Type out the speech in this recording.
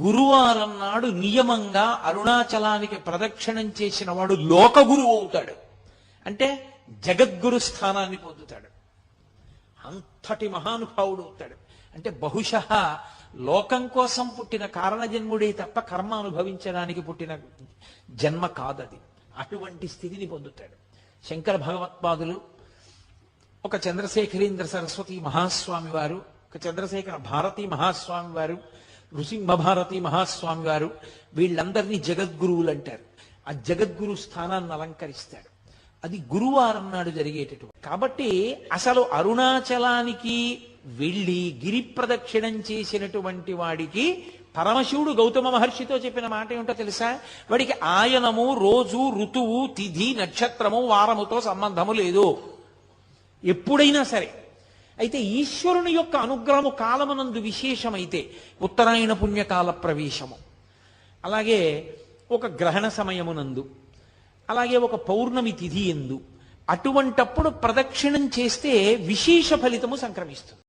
గురువారం నాడు నియమంగా అరుణాచలానికి ప్రదక్షిణం చేసిన వాడు లోక గురువు అవుతాడు. అంటే జగద్గురు స్థానాన్ని పొందుతాడు. అంతటి మహానుభావుడు అవుతాడు. అంటే బహుశ లోకం కోసం పుట్టిన కారణజన్ముడే తప్ప కర్మ అనుభవించడానికి పుట్టిన జన్మ కాదది. అటువంటి స్థితిని పొందుతాడు. శంకర భగవత్పాదులు ఒక చంద్రశేఖరేంద్ర సరస్వతి మహాస్వామి వారు ఒక చంద్రశేఖర భారతి మహాస్వామి వారు నృసింహభారతి మహాస్వామి వారు వీళ్ళందరినీ జగద్గురువులు అంటారు. ఆ జగద్గురు స్థానాన్ని అలంకరిస్తాడు అది గురువారం నాడు జరిగేటటువంటి కాబట్టి అసలు అరుణాచలానికి వెళ్ళి గిరి ప్రదక్షిణం చేసినటువంటి వాడికి పరమశివుడు గౌతమ మహర్షితో చెప్పిన మాట ఏమిటో తెలుసా? వాడికి ఆయనము రోజు ఋతువు తిథి నక్షత్రము వారముతో సంబంధము లేదు. ఎప్పుడైనా సరే అయితే ఈశ్వరుని యొక్క అనుగ్రహము కాలమునందు విశేషమైతే ఉత్తరాయణ పుణ్యకాల ప్రవేశము. అలాగే ఒక గ్రహణ సమయమునందు అలాగే ఒక పౌర్ణమి తిథి ఎందు అటువంటప్పుడు ప్రదక్షిణం చేస్తే విశేష ఫలితము సంక్రమిస్తుంది.